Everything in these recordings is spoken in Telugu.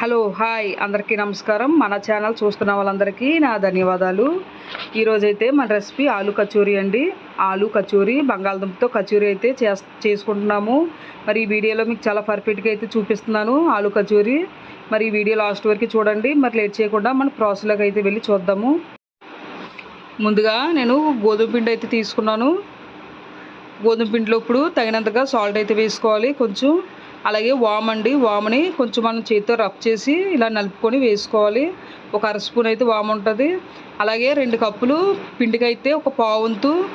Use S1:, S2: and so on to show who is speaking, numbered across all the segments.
S1: Hello hi. అందరికీ నమస్కారం. మన ఛానల్ చూస్తున్న వాళ్ళందరికీ నా ధన్యవాదాలు. ఈరోజైతే మన రెసిపీ ఆలు కచోరీ అండి. ఆలు కచోరీ బంగాళదుంపతో కచూరీ అయితే చేస్ చేసుకుంటున్నాము. మరి ఈ వీడియోలో మీకు చాలా పర్ఫెక్ట్గా అయితే చూపిస్తున్నాను ఆలు కచోరీ. మరి ఈ వీడియో లాస్ట్ వరకు చూడండి. మరి లేట్ చేయకుండా మన ప్రాసెస్లోకి అయితే వెళ్ళి చూద్దాము. ముందుగా నేను గోధుమ పిండి అయితే తీసుకున్నాను. గోధుమ పిండిలో ఇప్పుడు తగినంతగా సాల్ట్ అయితే వేసుకోవాలి. కొంచెం అలాగే వామ్ అండి కొంచెం మనం చేతితో రబ్ చేసి ఇలా నలుపుకొని వేసుకోవాలి. ఒక అర స్పూన్ అయితే వామ్ ఉంటుంది. అలాగే రెండు కప్పులు పిండికి అయితే ఒక పావుంతు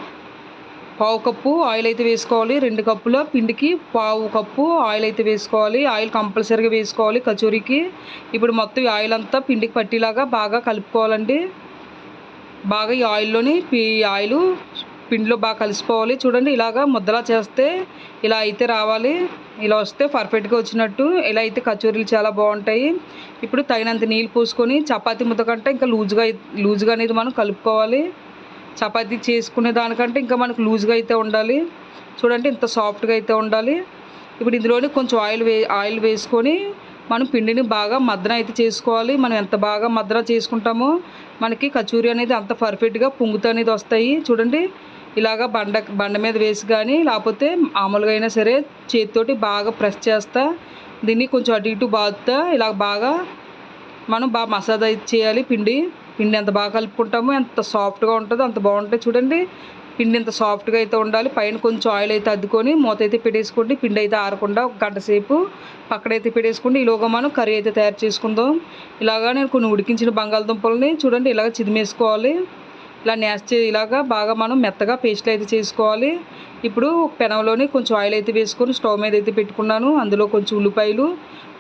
S1: పావు కప్పు ఆయిల్ అయితే వేసుకోవాలి. రెండు కప్పుల పిండికి పావు కప్పు ఆయిల్ అయితే వేసుకోవాలి. ఆయిల్ కంపల్సరీగా వేసుకోవాలి కచోరీకి. ఇప్పుడు మొత్తం ఈ ఆయిల్ అంతా పిండికి పట్టేలాగా బాగా కలుపుకోవాలండి. బాగా ఈ ఆయిల్లోని ఈ ఆయిల్ పిండిలో బాగా కలిసిపోవాలి. చూడండి ఇలాగా ముద్దలా చేస్తే ఇలా అయితే రావాలి. ఇలా వస్తే పర్ఫెక్ట్గా వచ్చినట్టు. ఇలా అయితే కచోరీలు చాలా బాగుంటాయి. ఇప్పుడు తగినంత నీళ్ళు పోసుకొని చపాతీ ముద్ద కంటే ఇంకా లూజ్గా లూజ్గా అనేది మనం కలుపుకోవాలి. చపాతీ చేసుకునే దానికంటే ఇంకా మనకు లూజ్గా అయితే ఉండాలి. చూడండి ఇంత సాఫ్ట్గా అయితే ఉండాలి. ఇప్పుడు ఇందులోనే కొంచెం ఆయిల్ వే ఆయిల్ వేసుకొని మనం పిండిని బాగా మద్దన అయితే చేసుకోవాలి. మనం ఎంత బాగా మద్దన చేసుకుంటామో మనకి కచూరి అనేది అంత పర్ఫెక్ట్గా పొంగుతూ అనేది వస్తాయి. చూడండి ఇలాగ బండ బండ మీద వేసి కానీ లేకపోతే మామూలుగా అయినా సరే చేతితోటి బాగా ప్రెస్ చేస్తా. దీన్ని కొంచెం అటు ఇటు బాదుతా. ఇలా బాగా మనం బాగా మసాజ్ అయితే చేయాలి పిండి. పిండి ఎంత బాగా కలుపుకుంటామో ఎంత సాఫ్ట్గా ఉంటుందో అంత బాగుంటుంది. చూడండి పిండి ఎంత సాఫ్ట్గా అయితే ఉండాలి. పైన కొంచెం ఆయిల్ అయితే అద్దుకొని మూత అయితే పెట్టేసుకోండి. పిండి అయితే ఆరకుండా ఒక గంట సేపు పక్కడైతే పెట్టేసుకోండి. ఈలోగా మనం కర్రీ అయితే తయారు చేసుకుందాం. ఇలాగా నేను కొన్ని ఉడికించిన బంగాళదుంపలని చూడండి ఇలాగ చిదిమేసుకోవాలి. ఇలా నేస్ట్ ఇలాగా బాగా మనం మెత్తగా పేస్ట్లు అయితే చేసుకోవాలి. ఇప్పుడు పెనంలోనే కొంచెం ఆయిల్ అయితే వేసుకొని స్టవ్ మీద అయితే పెట్టుకున్నాను. అందులో కొంచెం ఉల్లిపాయలు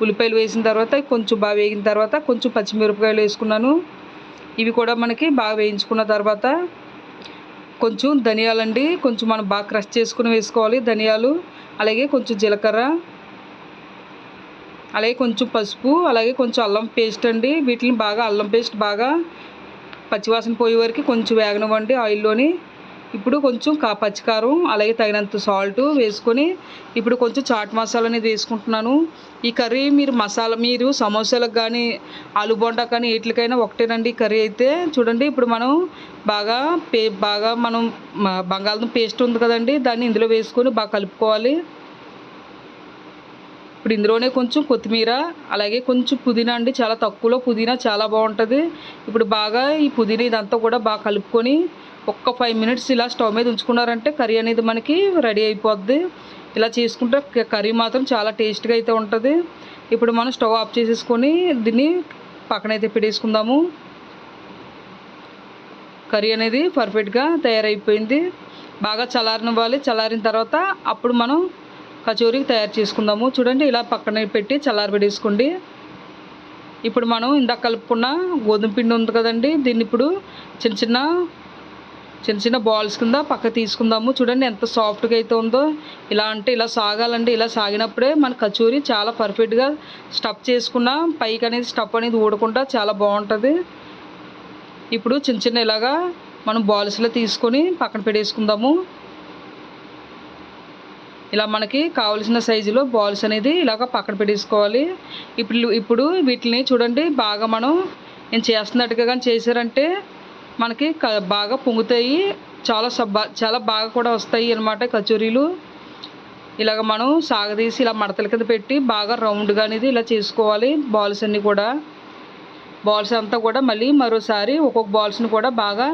S1: ఉల్లిపాయలు వేసిన తర్వాత కొంచెం బాగా వేగిన తర్వాత కొంచెం పచ్చిమిరపకాయలు వేసుకున్నాను. ఇవి కూడా మనకి బాగా వేయించుకున్న తర్వాత కొంచెం ధనియాలండి కొంచెం మనం బాగా క్రష్ చేసుకుని వేసుకోవాలి ధనియాలు. అలాగే కొంచెం జీలకర్ర అలాగే కొంచెం పసుపు అలాగే కొంచెం అల్లం పేస్ట్ అండి. వీటిని బాగా అల్లం పేస్ట్ బాగా పచ్చివాసన పోయే వరకు కొంచెం వేగనివ్వండి ఆయిల్లోని ఇప్పుడు కొంచెం కా పచ్చికారం అలాగే తగినంత సాల్ట్ వేసుకొని ఇప్పుడు కొంచెం చాట్ మసాలా అనేది వేసుకుంటున్నాను. ఈ కర్రీ మీరు మసాలా మీరు సమోసాలకు కానీ ఆలు బొండా కానీ వీటికైనా ఒకటేనండి ఈ కర్రీ అయితే. చూడండి ఇప్పుడు మనం బాగా పే బాగా మనం బంగాళదుంప పేస్ట్ ఉంది కదండి దాన్ని ఇందులో వేసుకొని బాగా కలుపుకోవాలి. ఇప్పుడు ఇందులోనే కొంచెం కొత్తిమీర అలాగే కొంచెం పుదీనా అండి చాలా తక్కువలో పుదీనా చాలా బాగుంటుంది. ఇప్పుడు బాగా ఈ పుదీనా ఇదంతా కూడా బాగా కలుపుకొని ఒక్క ఫైవ్ మినిట్స్ ఇలా స్టవ్ మీద ఉంచుకున్నారంటే కర్రీ అనేది మనకి రెడీ అయిపోద్ది. ఇలా చేసుకుంటే క- కర్రీ మాత్రం చాలా టేస్ట్గా అయితే ఉంటుంది. ఇప్పుడు మనం స్టవ్ ఆఫ్ చేసేసుకొని దీన్ని పక్కనైతే పెట్టేసుకుందాము. కర్రీ అనేది పర్ఫెక్ట్గా తయారైపోయింది. బాగా చల్లారనివ్వాలి. చల్లారిన తర్వాత అప్పుడు మనం కచోరీకి తయారు చేసుకుందాము. చూడండి ఇలా పక్కన పెట్టి చల్లారబెట్టేసుకోండి ఇప్పుడు మనం ఇందాక కలుపుకున్న గోధుమ పిండి ఉంది కదండి దీన్ని ఇప్పుడు చిన్న చిన్న చిన్న చిన్న బాల్స్ కింద పక్క తీసుకుందాము. చూడండి ఎంత సాఫ్ట్గా అయితే ఉందో. ఇలా అంటే ఇలా సాగాలండి. ఇలా సాగినప్పుడే మన కచోరీ చాలా పర్ఫెక్ట్గా స్టఫ్ చేసుకున్న పైకి అనేది స్టఫ్ అనేది ఊడకుండా చాలా బాగుంటుంది. ఇప్పుడు చిన్న చిన్న ఇలాగా మనం బాల్స్లో తీసుకొని పక్కన పెట్టేసుకుందాము. ఇలా మనకి కావలసిన సైజులో బాల్స్ అనేది ఇలాగ పక్కన పెట్టేసుకోవాలి. ఇప్పుడు ఇప్పుడు వీటిని చూడండి బాగా మనం నేను చేస్తున్నట్టుగా కానీ చేశారంటే మనకి బాగా పొంగుతాయి. చాలా సబ్బా చాలా బాగా కూడా వస్తాయి అన్నమాట కచోరీలు. ఇలాగ మనం సాగదీసి ఇలా మడతల కింద పెట్టి బాగా రౌండ్గా అనేది ఇలా చేసుకోవాలి బాల్స్ అన్నీ కూడా. బాల్స్ అంతా కూడా మళ్ళీ మరోసారి ఒక్కొక్క బాల్స్ని కూడా బాగా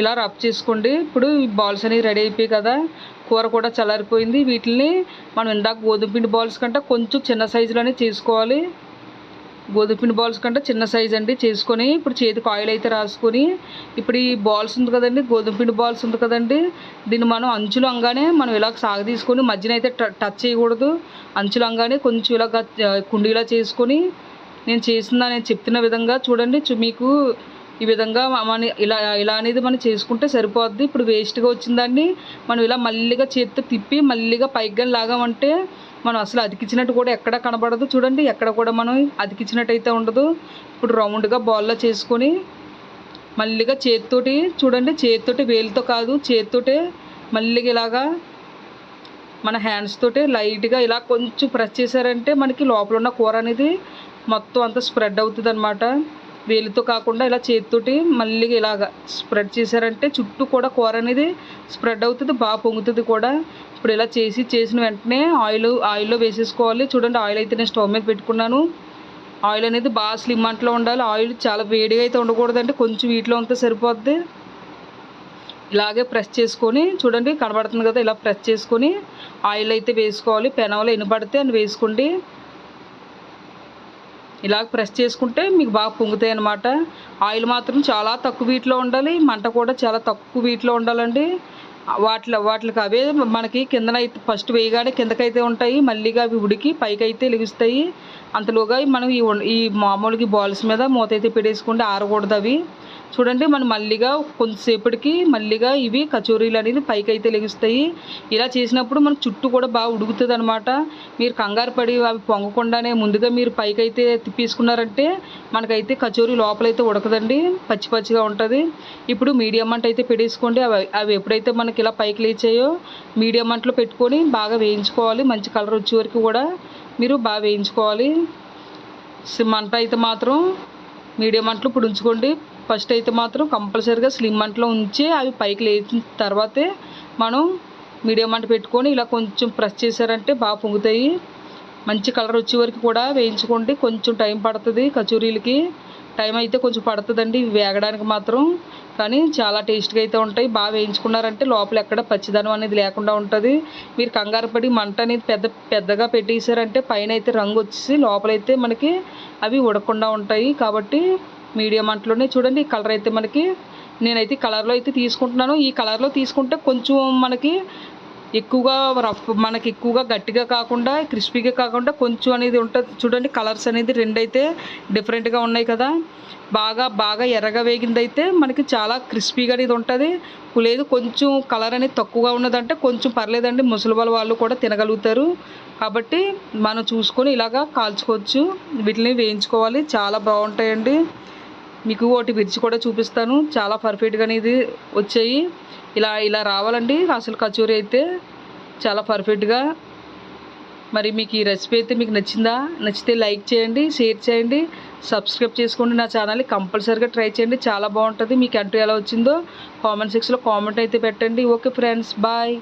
S1: ఇలా రబ్ చేసుకోండి. ఇప్పుడు బాల్స్ అనేవి రెడీ అయిపోయి కదా. కూర కూడా చల్లారిపోయింది. వీటిని మనం ఇందాక గోధుమ పిండి బాల్స్ కంటే కొంచెం చిన్న సైజులోనే చేసుకోవాలి. గోధుమ పిండి బాల్స్ కంటే చిన్న సైజ్ అండి. చేసుకొని ఇప్పుడు చేతికి ఆయిల్ అయితే రాసుకొని ఇప్పుడు ఈ బాల్స్ ఉంది కదండి గోధుమ పిండి బాల్స్ ఉంది కదండి. దీన్ని మనం అంచులు అంగానే మనం ఇలా సాగదీసుకొని మధ్యన అయితే ట- టచ్ చేయకూడదు. అంచులు అంగానే కొంచెం ఇలా కుండీలా చేసుకొని నేను చేసిన నేను చెప్తున్న విధంగా చూడండి. మీకు ఈ విధంగా మన ఇలా ఇలా అనేది మనం చేసుకుంటే సరిపోద్ది. ఇప్పుడు వేస్ట్గా వచ్చిందాన్ని మనం ఇలా మళ్ళీగా చేతితో తిప్పి మళ్ళీగా పైకి లాగామంటే మనం అసలు అతికించినట్టు కూడా ఎక్కడ కనబడదు. చూడండి ఎక్కడ కూడా మనం అతికించినట్టు అయితే ఉండదు. ఇప్పుడు రౌండ్గా బాల్లో చేసుకొని మళ్ళీగా చేతితోటి చూడండి చేతితోటి వేలుతో కాదు చేతితోటే మళ్ళీగా ఇలాగా మన హ్యాండ్స్ తోటే లైట్గా ఇలా కొంచెం ప్రెస్ చేశారంటే మనకి లోపల ఉన్న కూర అనేది మొత్తం అంతా స్ప్రెడ్ అవుతుంది అనమాట వేలితో కాకుండా ఇలా చేతితోటి మళ్ళీ ఇలాగ స్ప్రెడ్ చేశారంటే చుట్టూ కూడా కూర అనేది స్ప్రెడ్ అవుతుంది బాగా పొంగుతుంది కూడా. ఇప్పుడు ఇలా చేసి చేసిన వెంటనే ఆయిల్ ఆయిల్లో వేసేసుకోవాలి. చూడండి ఆయిల్ అయితే నేను స్టవ్ మీద పెట్టుకున్నాను. ఆయిల్ అనేది బాగా స్లిమ్ అంట్లో ఉండాలి. ఆయిల్ చాలా వేడిగా అయితే ఉండకూడదండి. కొంచెం వీటిలో ఉంటే సరిపోద్ది. ఇలాగే ప్రెస్ చేసుకొని చూడండి కనబడుతుంది కదా ఇలా ప్రెస్ చేసుకొని ఆయిల్ అయితే వేసుకోవాలి. పెనవలో ఎన్ని పడితే అని వేసుకోండి. ఇలా ప్రెస్ చేసుకుంటే మీకు బాగా పొంగుతాయి అన్నమాట. ఆయిల్ మాత్రం చాలా తక్కువ వీటిలో ఉండాలి. మంట కూడా చాలా తక్కువ వీటిలో ఉండాలండి. వాటిలో వాటికి అవే మనకి కిందన అయితే ఫస్ట్ వేయగానే కిందకైతే ఉంటాయి. మళ్ళీగా అవి ఉడికి పైకి అయితే లెగుస్తాయి. అంతలోగా మనం ఈ ఈ మామూలుగా బాల్స్ మీద మూత అయితే పెట్టేసుకుంటే ఆరకూడదు అవి. చూడండి మనం మళ్ళీగా కొంతసేపటికి మళ్ళీగా ఇవి కచోరీలు అనేది పైకి అయితే లెగుస్తాయి. ఇలా చేసినప్పుడు మన చుట్టూ కూడా బాగా ఉడుకుతుంది అనమాట మీరు కంగారు పడి అవి పొంగకుండానే ముందుగా మీరు పైకి అయితే తిప్పేసుకున్నారంటే మనకైతే కచోరీ లోపలైతే ఉడకదండి పచ్చి పచ్చిగా ఉంటుంది. ఇప్పుడు మీడియం మంట అయితే పెట్టేసుకోండి. అవి అవి ఎప్పుడైతే మనకి ఇలా పైకి లేచాయో మీడియం మంటలో పెట్టుకొని బాగా వేయించుకోవాలి. మంచి కలర్ వచ్చే వరకు కూడా మీరు బాగా వేయించుకోవాలి. సి- మంట అయితే మాత్రం మీడియం మంటలు ఇప్పుడు ఉంచుకోండి ఫస్ట్ అయితే మాత్రం కంపల్సరీగా స్లిమ్ మంటలో ఉంచి అవి పైకి లేచిన తర్వాతే మనం మీడియం మంట పెట్టుకొని ఇలా కొంచెం ప్రెస్ చేశారంటే బాగా పొంగుతాయి. మంచి కలర్ వచ్చే వరకు కూడా వేయించుకోండి. కొంచెం టైం పడుతుంది కచోరీలకి. టైం అయితే కొంచెం పడుతుందండి. వేగడానికి మాత్రం. కానీ చాలా టేస్ట్గా అయితే ఉంటాయి. బాగా వేయించుకున్నారంటే లోపల ఎక్కడ పచ్చిదనం అనేది లేకుండా ఉంటుంది. మీరు కంగారు పడి మంట అనేది పెద్ద పెద్దగా పెట్టేశారంటే పైన అయితే రంగు వచ్చేసి లోపలైతే మనకి అవి ఉడకుండా ఉంటాయి. కాబట్టి మీడియం అంట్లోనే చూడండి ఈ కలర్ అయితే మనకి నేనైతే కలర్లో అయితే తీసుకుంటున్నాను. ఈ కలర్లో తీసుకుంటే కొంచెం మనకి ఎక్కువగా రఫ్ మనకి ఎక్కువగా గట్టిగా కాకుండా క్రిస్పీగా కాకుండా కొంచెం అనేది ఉంటుంది. చూడండి కలర్స్ అనేది రెండు అయితే డిఫరెంట్గా ఉన్నాయి కదా. బాగా బాగా ఎర్రగా వేగిందైతే మనకి చాలా క్రిస్పీగా అనేది ఉంటుంది. లేదు కొంచెం కలర్ అనేది తక్కువగా ఉన్నదంటే కొంచెం పర్లేదండి ముసలి వాళ్ళు కూడా తినగలుగుతారు. కాబట్టి మనం చూసుకొని ఇలాగా కాల్చుకోవచ్చు. వీటిని వేయించుకోవాలి. చాలా బాగుంటాయండి. మీకు ఒకటి విరిచి కూడా చూపిస్తాను. చాలా పర్ఫెక్ట్గా అనేది వచ్చాయి. ఇలా ఇలా రావాలండి. అసలు కచోరీ అయితే చాలా పర్ఫెక్ట్గా మరి మీకు ఈ రెసిపీ అయితే మీకు నచ్చిందా? నచ్చితే లైక్ చేయండి షేర్ చేయండి. సబ్స్క్రైబ్ చేసుకోండి నా ఛానల్ని కంపల్సరీగా ట్రై చేయండి. చాలా బాగుంటుంది. మీకు అంటూ ఎలా వచ్చిందో కామెంట్ సెక్షన్లో కామెంట్ అయితే పెట్టండి. Okay friends bye